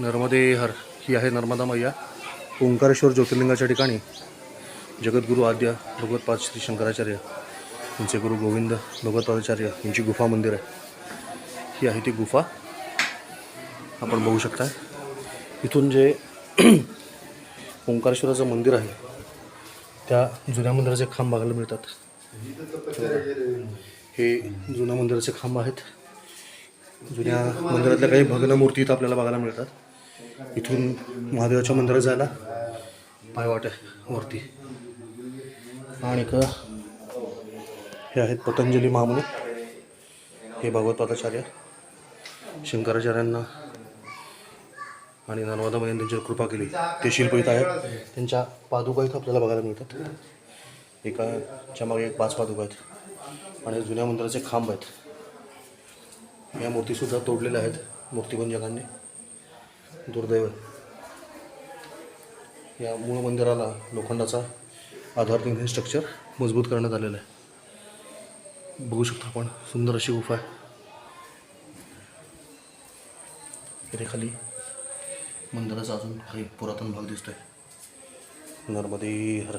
नर्मदे हर ही आहे नर्मदा मैया. ओंकारेश्वर ज्योतिर्लिंगाच्या ठिकाणी. जगद्गुरू आद्य भगवतपाद श्री शंकराचार्य यांचे गुरु गोविंद भगवतपादाचार्य यांची गुफा मंदिर आहे. ही आहे ती गुफा. आपण बघू शकता इथून जे ओंकारेश्वराचं मंदिर आहे त्या जुन्या मंदिराचे खांब बघायला मिळतात. हे जुन्या मंदिराचे खांब आहेत. जुन्या मंदिरातल्या काही भग्न मूर्ती इथं आपल्याला बघायला मिळतात. इथून महादेवाच्या मंदिरात जायला पायवाट आहे वरती. आणि क हे आहेत पतंजली महामुनी. हे भगवतपादाचार्य शंकराचार्यांना आणि नर्मदा मैयाने त्यांच्यावर कृपा केली. ते शिल्प इथं आहेत. त्यांच्या पादुका इथं आपल्याला बघायला मिळतात. एकाच्या मागे एक पाच पादुका आहेत. आणि जुन्या मंदिराचे खांब आहेत. या मूर्तीसुद्धा तोडलेल्या आहेत. मूर्तिभंजकांनी दुर्दैव. या मूळ मंदिराला लोखंडाचा आधार देऊन हे स्ट्रक्चर मजबूत करण्यात आलेलं आहे. बघू शकतो आपण सुंदर अशी गुफा आहे. खाली मंदिराचा अजून काही पुरातन भाग दिसतोय. नर्मदे हर.